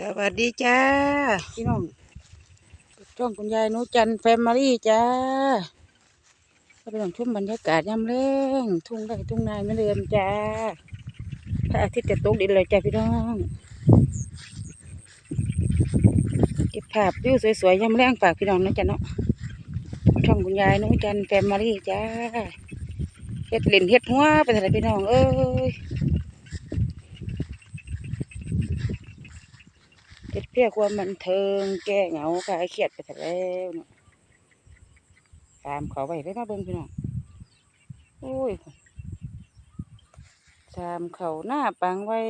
สวัสดีจ้าพี่น้องช่องคุณยายนูจันแฟมิลี่จ้าก็ไปลองชมบรรยากาศยามแรงทุ่งไร่ทุ่งนาไม่เรือนจ้าพระอาทิตย์จะตกดินเลยจ้าพี่น้องเก็บภาพวิวสวยๆยามแรงฝากพี่น้องนะจ้าเนาะช่องคุณยายนูจันแฟมิลี่จ้าเฮ็ดเล่นเฮ็ดหัวไปเถอะพี่น้องเอ้ย เจ็ดเพียความบันเทิง แก้เหงาคลายเครียดไปแต่แล้วเนาะตามเขาไปได้มาเบิ่งพี่น้องโอ้ยตามเขาหน้าปังไว้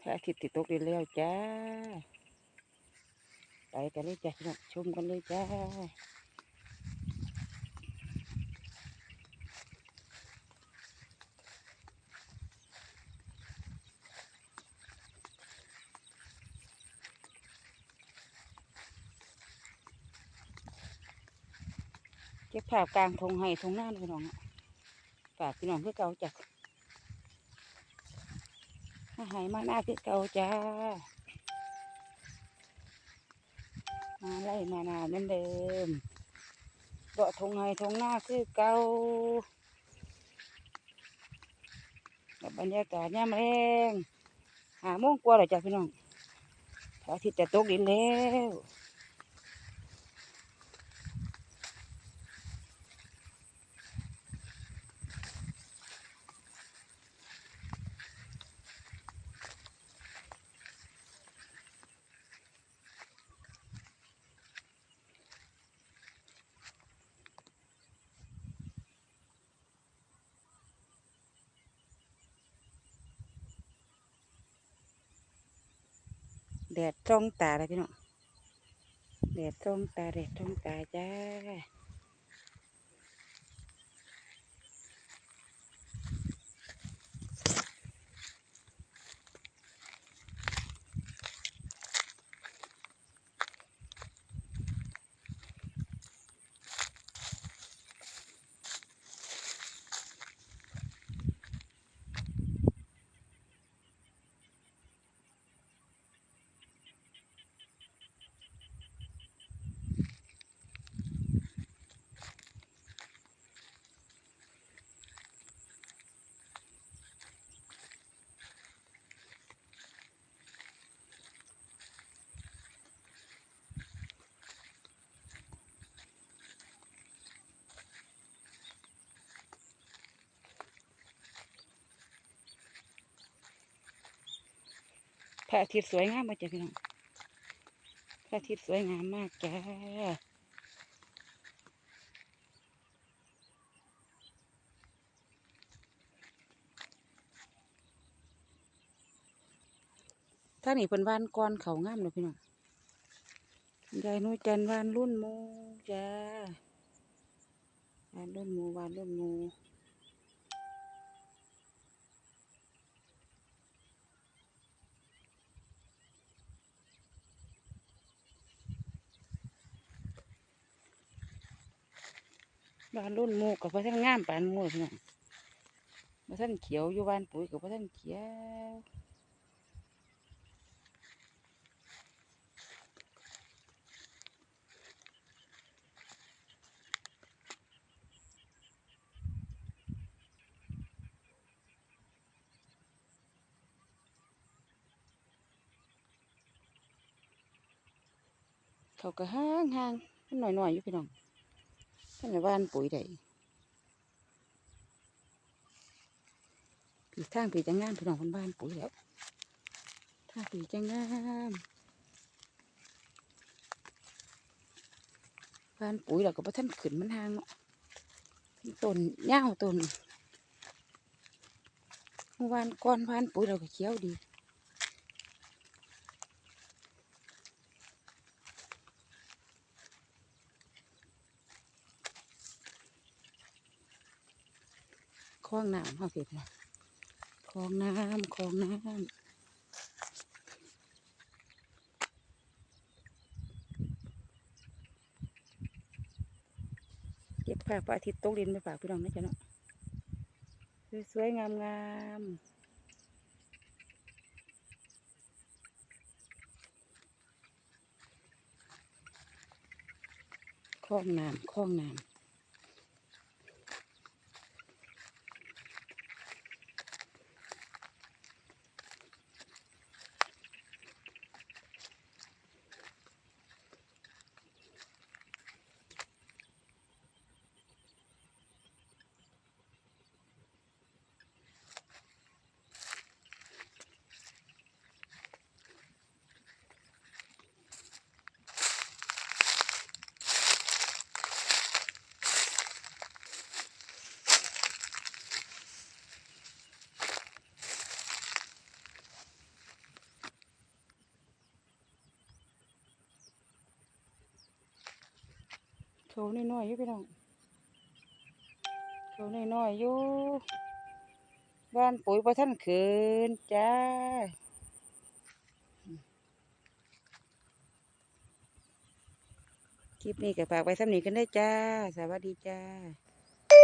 พระอาทิตย์ติดตกดินแล้วจ้า ไปกันเลยจ้าพี่น้องชมกันเลยจ้า เก็บภาพกลางทงให้ทงหน้าพี่น้องอะฝากพี่น้องคือเก่าจ้ะมาให้มาหน้าคือเก่าจ้า มาไล่มานาเหมือนเดิมเดาะทงให้ทงหน้าคือเก่ากับบรรยากาศย่ำแรงหาโมงกว่าแล้วจ้ะพี่น้องพระอาทิตย์จะตกดินแล้ว แดดจ้องตาเลยพี่น้องแดดจ้องตาแดดจ้องตาจ้า พระอาทิตย์สวยงามมากจ้ะพี่น้องพระอาทิตย์สวยงามมากจ้าถ้านี่เป็นวานก้อนเขางามเลยพี่น้องยายนุจันวานรุ่นมูจ้าวานรุ่นมูวานรุ่นมู วานรุ่นมูกับพระท่านงามปานมูพี่น้องพระท่านเขียวอยู่วานปุ๋ยกับพระท่านเขียวเขาก็ห้างห้างนหน่อยหน่อยๆอยู่พี่น้อง ท่านในบ้านปุ๋ยได้ผีทางผีจะงามพี่น้องคนบ้านปุ๋ยแล้วทางผีจะงามบ้านปุ๋ยเราก็บ่ท่านขึ้นมันห่างเนาะต้นยาต้นวานก้อนบ้านปุ๋ยเราก็เขียวดี คลองน้ำเขาผิคลองน้ำคลองน้ำเก็บภาพพระอาทิตย์ตกดินไปฝากพี่น้องนะจ๊ะเนาะสวยๆงามๆคลองน้ำคลองน้ำ เขาน้อยๆอยู่พี่น้องเขาน้อยๆอยู่บ้านปุ๋ยประท่านขืนจ้าคลิปนี้ก็ฝากไว้สำนีกันได้จ้า สวัสดีจ้า